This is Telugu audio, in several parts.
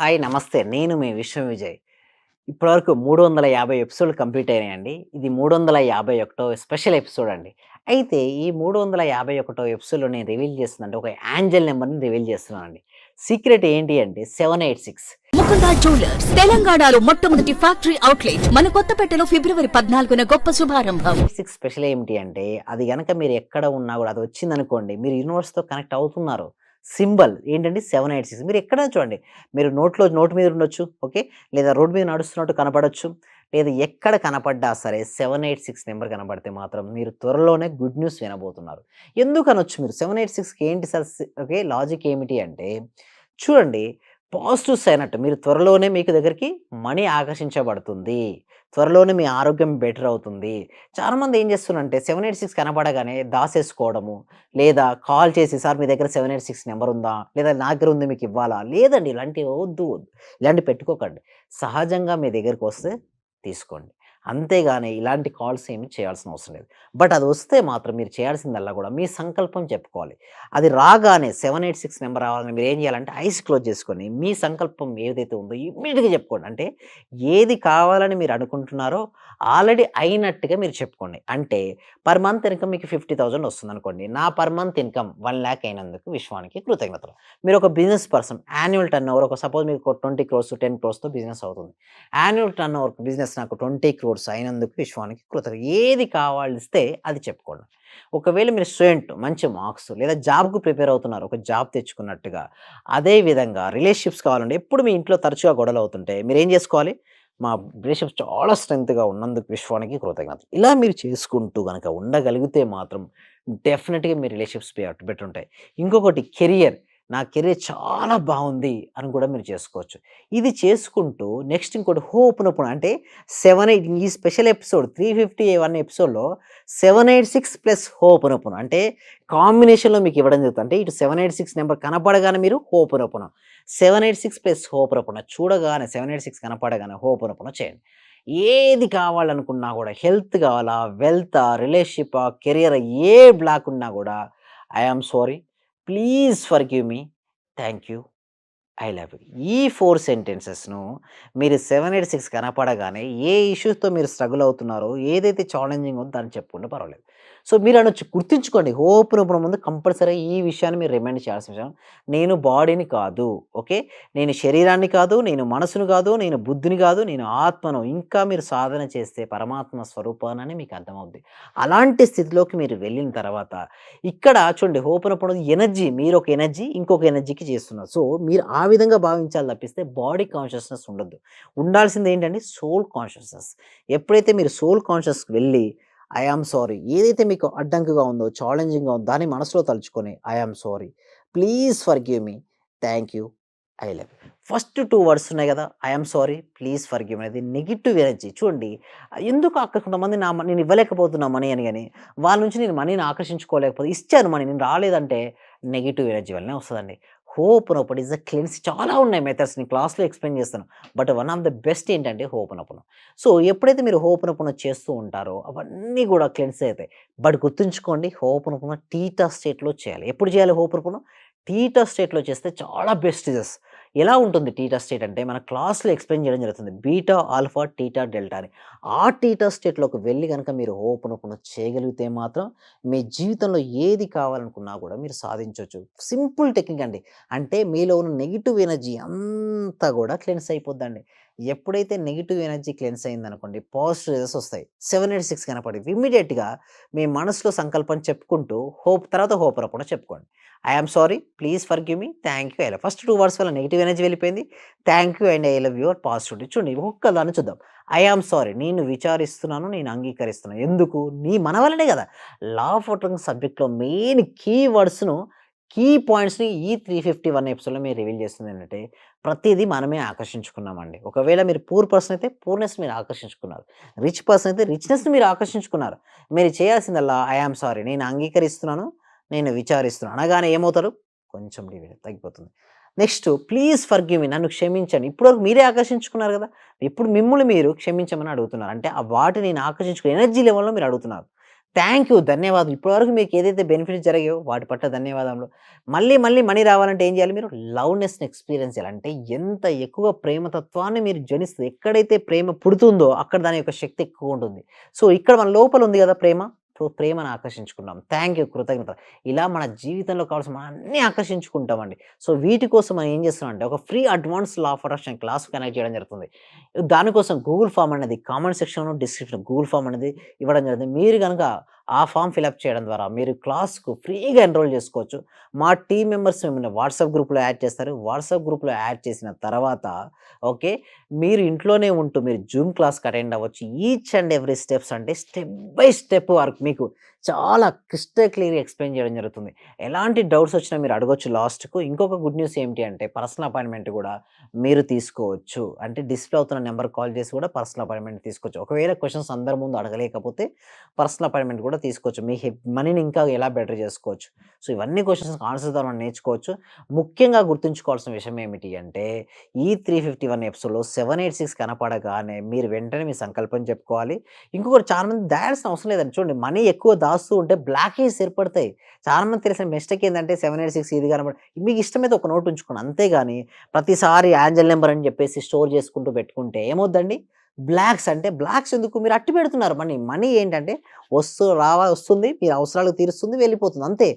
హాయ్ నమస్తే. నేను మీ విశ్వ విజయ్. ఇప్పటివరకు మూడు వందల యాభై ఎపిసోడ్లు కంప్లీట్ అయినాయండి. ఇది మూడు వందల యాభై ఒకటో స్పెషల్ ఎపిసోడ్ అండి. అయితే ఈ మూడు వందల యాభై ఒకటో ఎపిసోడ్లో నేను రివీల్ చేస్తుందంటే ఒక యాంజల్ నెంబర్ని రివీల్ చేస్తున్నానండి. సీక్రెట్ ఏంటి అంటే seven eight six. Mukunda jewellers తెలంగాణలో మొట్టమొదటి ఫ్యాక్టరీ అవుట్లెట్. మన కొత్తపేటలో ఫిబ్రవరి పద్నాలుగున గొప్ప శుభారంభం. సిక్స్ స్పెషల్ ఏమిటి అంటే అది కనుక మీరు ఎక్కడ ఉన్నా కూడా అది వచ్చిందనుకోండి మీరు యూనివర్స్తో కనెక్ట్ అవుతున్నారు. సింబల్ ఏంటంటే సెవెన్ ఎయిట్ సిక్స్. మీరు ఎక్కడ చూడండి. మీరు నోట్లో నోటు మీద ఉండొచ్చు ఓకే? లేదా రోడ్ మీద నడుస్తున్నట్టు కనపడొచ్చు లేదా ఎక్కడ కనపడ్డా సరే సెవెన్ ఎయిట్ సిక్స్ నెంబర్ కనపడితే మాత్రం మీరు త్వరలోనే గుడ్ న్యూస్ వినబోతున్నారు. ఎందుకు అనొచ్చు మీరు? సెవెన్ ఎయిట్ సిక్స్కి ఏంటి సార్ ఓకే? లాజిక్ ఏమిటి అంటే చూడండి పాజిటివ్స్ అయినట్టు మీరు త్వరలోనే మీకు దగ్గరికి మనీ ఆకర్షించబడుతుంది. త్వరలోనే మీ ఆరోగ్యం బెటర్ అవుతుంది. చాలామంది ఏం చేస్తున్నారంటే సెవెన్ ఎయిట్ సిక్స్ కనపడగానే దాసేసుకోవడము లేదా కాల్ చేసి సార్ మీ దగ్గర సెవెన్ ఎయిట్ సిక్స్ నెంబర్ ఉందా? లేదా నా దగ్గర ఉంది మీకు ఇవ్వాలా? లేదండి ఇలాంటివి వద్దు వద్దు. ఇలాంటివి పెట్టుకోకండి. సహజంగా మీ దగ్గరికి వస్తే తీసుకోండి. అంతేగాని ఇలాంటి కాల్స్ ఏమి చేయాల్సిన అవసరం లేదు. బట్ అది వస్తే మాత్రం మీరు చేయాల్సిందల్లా కూడా మీ సంకల్పం చెప్పుకోవాలి. అది రాగానే సెవెన్ ఎయిట్ సిక్స్ నెంబర్ రావాలని మీరు ఏం చేయాలంటే ఐస్ క్లోజ్ చేసుకొని మీ సంకల్పం ఏదైతే ఉందో ఇమ్మీడియట్గా చెప్పుకోండి. అంటే ఏది కావాలని మీరు అనుకుంటున్నారో ఆల్రెడీ అయినట్టుగా మీరు చెప్పుకోండి. అంటే పర్ మంత్ ఇన్కమ్ మీకు ఫిఫ్టీ థౌసండ్ వస్తుంది అనుకోండి నా per month income one lakh అయినందుకు విశ్వానికి కృతజ్ఞతలు. మీరు ఒక business person annual turnover ఒక సపోజ్ మీకు ట్వంటీ క్రోర్స్ టెన్ క్రోర్స్తో బిజినెస్ అవుతుంది. యాన్యువల్ టర్న్ ఓవర్ బిజినెస్ నాకు ట్వంటీ క్రోర్స్ అయినందుకు విశ్వానికి కృతజ్ఞత. ఏది కావాలిస్తే అది చెప్పుకోండి ఒకవేళ మీరు స్టూడెంట్ మంచి మార్క్స్ లేదా జాబ్కు ప్రిపేర్ అవుతున్నారు ఒక జాబ్ తెచ్చుకున్నట్టుగా అదే విధంగా రిలేషన్షిప్స్ కావాలంటే ఎప్పుడు మీ ఇంట్లో తరచుగా గొడవలు అవుతుంటే మీరు ఏం చేసుకోవాలి? మా రిలేషన్షిప్స్ చాలా స్ట్రెంగ్త్గా ఉన్నందుకు విశ్వానికి కృతజ్ఞతలు ఇలా మీరు చేసుకుంటూ కనుక ఉండగలిగితే మాత్రం డెఫినెట్గా మీ రిలేషన్షిప్స్ బెటర్ ఉంటాయి ఇంకొకటి కెరియర్. నా కెరీర్ చాలా బాగుంది అని కూడా మీరు చేసుకోవచ్చు. ఇది చేసుకుంటూ నెక్స్ట్ ఇంకోటి హోప్ నొప్పున అంటే సెవెన్ ఎయిట్ ఈ special episode three fifty one ఎపిసోడ్లో seven eight six plus ho'oponopono అంటే కాంబినేషన్లో మీకు ఇవ్వడం జరుగుతుంది. అంటే ఇటు సెవెన్ ఎయిట్ సిక్స్ నెంబర్ కనపడగానే మీరు ho'oponopono. Seven eight six plus ho'oponopono చూడగానే సెవెన్ ఎయిట్ సిక్స్ కనపడగానే హోప్ నొప్పున చేయండి. ఏది కావాలనుకున్నా కూడా హెల్త్ కావాలా వెల్త్ రిలేషన్షిప్ కెరియర్ ఏ బ్లాక్ ఉన్నా కూడా I'm sorry please forgive me. Thank you. I love you. ఈ ఫోర్ సెంటెన్సెస్ను మీరు సెవెన్ ఎయిట్ సిక్స్ కనపడగానే ఏ ఇష్యూస్తో మీరు స్ట్రగుల్ అవుతున్నారో ఏదైతే ఛాలెంజింగ్ ఉందో దాన్ని చెప్పుకుంటే పర్వాలేదు. సో మీరు అనొచ్చు గుర్తుంచుకోండి. హోప్ నొప్పున ముందు కంపల్సరీ ఈ విషయాన్ని మీరు రిమైండ్ చేయాల్సిన విషయం. నేను బాడీని కాదు ఓకే? నేను శరీరాన్ని కాదు నేను మనసును కాదు నేను బుద్ధిని కాదు నేను ఆత్మను ఇంకా మీరు సాధన చేస్తే పరమాత్మ స్వరూపాన్ని మీకు అర్థమవుద్ది. అలాంటి స్థితిలోకి మీరు వెళ్ళిన తర్వాత ఇక్కడ చూడండి హోప్ నొప్పున ఎనర్జీ మీరు ఒక ఎనర్జీ ఇంకొక ఎనర్జీకి చేస్తున్నారు. సో మీరు ఆ విధంగా భావించాలి తప్పిస్తే బాడీ కాన్షియస్నెస్ ఉండొద్దు ఉండాల్సింది ఏంటంటే సోల్ కాన్షియస్నెస్. ఎప్పుడైతే మీరు సోల్ కాన్షియస్కి వెళ్ళి ఐ ఆమ్ సారీ ఏదైతే మీకు అడ్డంకుగా ఉందో ఛాలెంజింగ్గా ఉందో దాన్ని మనసులో తలుచుకొని I am sorry please forgive me thank you I love first two words ఉన్నాయి కదా I am sorry please forgive అనేది నెగిటివ్ ఎనర్జీ చూడండి ఎందుకు అక్కడ కొంతమంది నా నేను ఇవ్వలేకపోతున్నా మనీ అని కానీ వాళ్ళ నుంచి నేను మనీని ఆకర్షించుకోలేకపోతే ఇచ్చాను మనీ నేను రాలేదంటే నెగిటివ్ ఎనర్జీ వల్లనే వస్తుందండి. Ho'oponopono is the cleanse చాలా ఉన్నాయి మెథడ్స్ నేను క్లాస్లో ఎక్స్ప్లెయిన్ చేస్తాను. But one of the best ఏంటంటే హోప్ ఓపెన్ సో ఎప్పుడైతే మీరు హోప్ ఓపెన్ చేస్తూ ఉంటారో అవన్నీ కూడా క్లిన్స్ అవుతాయి. బట్ గుర్తుంచుకోండి హోప్ ఓపెన్ టీటా స్టేట్లో చేయాలి. ఎప్పుడు చేయాలి హోప్ ఓపెన్ టీటా స్టేట్లో చేస్తే చాలా బెస్ట్ ఇజెస్ ఎలా ఉంటుంది టీటా స్టేట్ అంటే మన క్లాస్లో ఎక్స్ప్లెయిన్ చేయడం జరుగుతుంది. బీటా ఆల్ఫా టీటా డెల్టా అని. ఆ టీటా స్టేట్లోకి వెళ్ళి కనుక మీరు ఓపెన్ ఓపెన్ చేయగలిగితే మాత్రం మీ జీవితంలో ఏది కావాలనుకున్నా కూడా మీరు సాధించవచ్చు. సింపుల్ టెక్నిక్ అండి. అంటే మీలో ఉన్న నెగిటివ్ ఎనర్జీ అంతా కూడా క్లెన్స్ అయిపోద్దండి. ఎప్పుడైతే నెగిటివ్ ఎనర్జీ క్లెన్స్ అయిందనుకోండి పాజిటివ్ రిజల్ట్స్ వస్తాయి. సెవెన్ ఎయిట్ సిక్స్ కనపడి ఇమ్మీడియట్గా మీ మనసులో సంకల్పం చెప్పుకుంటూ హోప్ తర్వాత హోప్ రాకుండా చెప్పుకోండి. I'm sorry please forgive me. Thank you. I love. First two words వల్ల నెగిటివ్ ఎనర్జీ వెళ్ళిపోయింది. Thank you and I love your positivity చూడండి ఒక్క దాన్ని చూద్దాం. ఐ ఆమ్ సారీ నేను విచారిస్తున్నాను నేను అంగీకరిస్తున్నాను. ఎందుకు? నీ మన వల్లనే కదా. లా ఆఫ్ అట్రాక్షన్ సబ్జెక్ట్లో మెయిన్ కీ వర్డ్స్ను కీ పాయింట్స్ని ఈ త్రీ ఫిఫ్టీ వన్ ఎపిసోడ్లో మీరు రివీల్ చేస్తుంది ఏంటంటే ప్రతిదీ మనమే ఆకర్షించుకున్నామండి. ఒకవేళ మీరు పూర్ పర్సన్ అయితే పూర్నెస్ మీరు ఆకర్షించుకున్నారు. రిచ్ పర్సన్ అయితే రిచ్నెస్ని మీరు ఆకర్షించుకున్నారు. మీరు చేయాల్సిందల్లా ఐ ఆమ్ సారీ నేను అంగీకరిస్తున్నాను నేను విచారిస్తున్నాను. అనగానే ఏమవుతారు? కొంచెం డివిడ్ తగ్గిపోతుంది. Next please forgive me నన్ను క్షమించండి. ఇప్పటివరకు మీరే ఆకర్షించుకున్నారు కదా! ఇప్పుడు మిమ్మల్ని మీరు క్షమించమని అడుగుతున్నారు. అంటే ఆ వాటిని నేను ఆకర్షించుకునే ఎనర్జీ లెవెల్లో మీరు అడుగుతున్నారు. థ్యాంక్ యూ ధన్యవాదాలు ఇప్పటివరకు మీకు ఏదైతే బెనిఫిట్స్ జరిగాయో వాటి పట్ల ధన్యవాదములు. మళ్ళీ మళ్ళీ మనీ రావాలంటే ఏం చేయాలి మీరు? లవ్నెస్ని ఎక్స్పీరియన్స్ చేయాలంటే ఎంత ఎక్కువ ప్రేమతత్వాన్ని మీరు జనిస్తుంది ఎక్కడైతే ప్రేమ పుడుతుందో అక్కడ దాని యొక్క శక్తి ఎక్కువ ఉంటుంది. సో ఇక్కడ మన లోపల ఉంది కదా ప్రేమ? ప్రేమను ఆకర్షించుకున్నాం. థ్యాంక్ యూ కృతజ్ఞత. ఇలా మన జీవితంలో కావాల్సిన మనం అన్నీ ఆకర్షించుకుంటామండి. సో వీటి కోసం మనం ఏం చేస్తున్నాం అంటే ఒక free advance law of attraction class connect చేయడం జరుగుతుంది. దానికోసం గూగుల్ ఫామ్ అనేది comment section description Google form అనేది ఇవ్వడం జరుగుతుంది. మీరు కనుక ఆ ఫామ్ ఫిలప్ చేయడం ద్వారా మీరు క్లాస్కు ఫ్రీగా ఎన్రోల్ చేసుకోవచ్చు. మా టీం మెంబర్స్ మిమ్మల్ని వాట్సాప్ గ్రూప్లో యాడ్ చేస్తారు. వాట్సాప్ గ్రూప్లో యాడ్ చేసిన తర్వాత ఓకే మీరు ఇంట్లోనే ఉంటూ మీరు జూమ్ క్లాస్కి అటెండ్ అవ్వచ్చు. ఈచ్ అండ్ ఎవ్రీ స్టెప్స్ అంటే స్టెప్ బై స్టెప్ వర్క్ మీకు చాలా క్రిస్టల్ క్లియర్ ఎక్స్ప్లెయిన్ చేయడం జరుగుతుంది. ఎలాంటి డౌట్స్ వచ్చినా మీరు అడగొచ్చు లాస్ట్కు. ఇంకొక గుడ్ న్యూస్ ఏంటి అంటే పర్సనల్ అపాయింట్మెంట్ కూడా మీరు తీసుకోవచ్చు. అంటే డిస్ప్లే అవుతున్న నెంబర్ కాల్ చేసి కూడా పర్సనల్ అపాయింట్మెంట్ తీసుకోవచ్చు. ఒకవేళ క్వశ్చన్స్ అందరి ముందు అడగలేకపోతే పర్సనల్ అపాయింట్మెంట్ కూడా తీసుకోవచ్చు. మీ మనీని ఇంకా ఎలా బెటర్ చేసుకోవచ్చు. సో ఇవన్నీ క్వశ్చన్స్ ఆన్సర్ ద్వారా నేర్చుకోవచ్చు. ముఖ్యంగా గుర్తుంచుకోవాల్సిన విషయం ఏమిటి అంటే ఈ త్రీ ఫిఫ్టీ వన్ ఎపిసోడ్లో సెవెన్ ఎయిట్ సిక్స్ కనపడగానే మీరు వెంటనే మీ సంకల్పం చెప్పుకోవాలి. ఇంకొకటి చాలామంది దాయాల్సిన అవసరం లేదండి. చూడండి మనీ ఎక్కువ రాస్తూ ఉంటే బ్లాకేజ్ ఏర్పడతాయి. చాలా మంది తెలిసిన మిస్టేక్ ఏంటంటే సెవెన్ ఎయిట్ సిక్స్ ఇది కానీ మీకు ఇష్టమైతే ఒక నోట్ ఉంచుకోండి. అంతేగాని ప్రతిసారి యాంజల్ నెంబర్ అని చెప్పేసి స్టోర్ చేసుకుంటూ పెట్టుకుంటే ఏమవుద్దండి బ్లాక్స్ అంటే బ్లాక్స్ ఎందుకు? మీరు అట్టి పెడుతున్నారు మనీ. మనీ ఏంటంటే వస్తూ రావా వస్తుంది మీరు అవసరాలు తీరుస్తుంది వెళ్ళిపోతుంది. అంతే.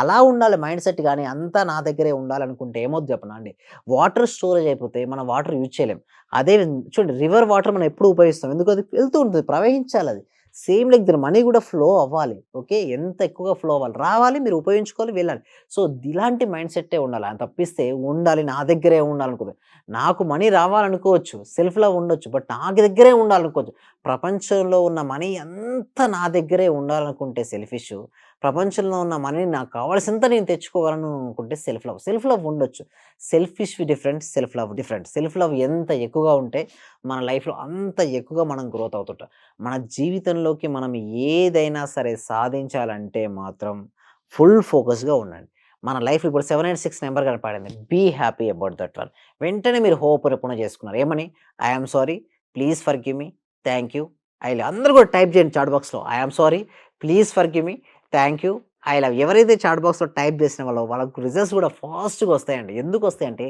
అలా ఉండాలి మైండ్ సెట్ కానీ అంతా నా దగ్గరే ఉండాలనుకుంటే ఏమొద్దు చెప్పనా అండి? వాటర్ స్టోరేజ్ అయిపోతే మనం వాటర్ యూజ్ చేయలేం. అదే చూడండి రివర్ వాటర్ మనం ఎప్పుడు ఉపయోగిస్తాం? ఎందుకు? అది వెళ్తూ ఉంటుంది. ప్రవహించాలి అది. సేమ్ లైక్ దీని మనీ కూడా ఫ్లో అవ్వాలి. ఓకే? ఎంత ఎక్కువగా ఫ్లో అవ్వాలి? రావాలి మీరు ఉపయోగించుకోవాలి వెళ్ళాలి. సో ఇలాంటి మైండ్ సెట్టే ఉండాలి. అని తప్పిస్తే ఉండాలి నా దగ్గరే ఉండాలనుకోదు. నాకు మనీ రావాలనుకోవచ్చు సెల్ఫ్ లవ్ ఉండొచ్చు బట్ నా దగ్గరే ఉండాలనుకోవచ్చు. ప్రపంచంలో ఉన్న మనీ అంతా నా దగ్గరే ఉండాలనుకుంటే సెల్ఫిష్ ప్రపంచంలో ఉన్న మనీని నాకు కావాల్సినంత నేను తెచ్చుకోగలను అనుకుంటే సెల్ఫ్ లవ్ సెల్ఫ్ లవ్ ఉండొచ్చు. Selfish different self love different self love ఎంత ఎక్కువగా ఉంటే మన లైఫ్లో అంత ఎక్కువగా మనం గ్రోత్ అవుతుంటాం. మన జీవితంలోకి మనం ఏదైనా సరే సాధించాలంటే మాత్రం ఫుల్ ఫోకస్గా ఉండండి. మన లైఫ్ ఇప్పుడు సెవెన్ ఎయిట్ సిక్స్ నెంబర్ కనపడింది be happy about that one వెంటనే మీరు హోప్ రిపణ చేసుకున్నారు. ఏమని? I'm sorry please forgive me thank you I అందరూ కూడా టైప్ చేయండి చాట్ బాక్స్లో I'm sorry please forgive me thank you. I love ఎవరైతే చాట్ బాక్స్లో టైప్ చేసిన వాళ్ళో వాళ్ళకు రిజల్ట్స్ కూడా ఫాస్ట్గా వస్తాయండి. ఎందుకు వస్తాయంటే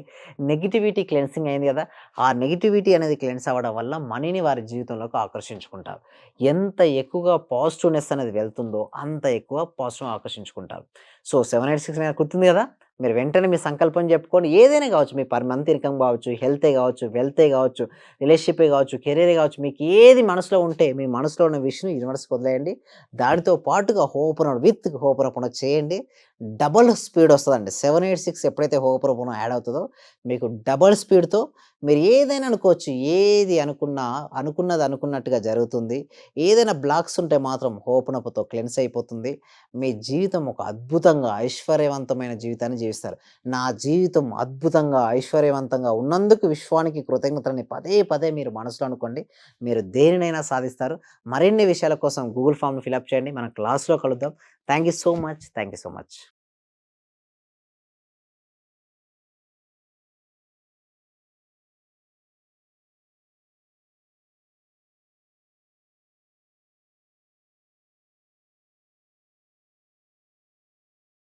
నెగిటివిటీ క్లెన్సింగ్ అయింది కదా ఆ నెగిటివిటీ అనేది క్లెన్స్ అవ్వడం వల్ల మనీని వారి జీవితంలోకి ఆకర్షించుకుంటారు. ఎంత ఎక్కువగా పాజిటివ్నెస్ అనేది వెళ్తుందో అంత ఎక్కువ పాజిటివ్ ఆకర్షించుకుంటారు. సో సెవెన్ ఎయిట్ సిక్స్ గుర్తుంది కదా మీరు వెంటనే మీ సంకల్పం చెప్పుకొని ఏదైనా కావచ్చు మీ పర్ మంత్ ఇన్కమ్ కావచ్చు హెల్తే కావచ్చు వెల్తే కావచ్చు రిలేషన్షిప్ కావచ్చు కెరీరే కావచ్చు మీకు ఏది మనసులో ఉంటే మీ మనసులో ఉన్న విషయం యూనివర్స్కి వదిలేయండి. దానితో పాటుగా హోపన విత్ హోపరపణ చేయండి. డబల్ స్పీడ్ వస్తుందండి. సెవెన్ ఎయిట్ సిక్స్ ఎప్పుడైతే హోపరపణ యాడ్ అవుతుందో మీకు డబల్ స్పీడ్తో మీరు ఏదైనా అనుకోవచ్చు. ఏది అనుకున్నా అనుకున్నది అనుకున్నట్టుగా జరుగుతుంది. ఏదైనా బ్లాక్స్ ఉంటే మాత్రం హోపనపుతో క్లెన్స్ అయిపోతుంది. మీ జీవితం ఒక అద్భుతంగా ఐశ్వర్యవంతమైన జీవితాన్ని జీవిస్తారు. నా జీవితం అద్భుతంగా ఐశ్వర్యవంతంగా ఉన్నందుకు విశ్వానికి కృతజ్ఞతలని పదే పదే మీరు మనసులో అనుకోండి. మీరు దేనినైనా సాధిస్తారు. మరిన్ని విషయాల కోసం గూగుల్ ఫామ్ను ఫిలప్ చేయండి. మన క్లాస్లో కలుద్దాం. Thank you so much. Thank you so much.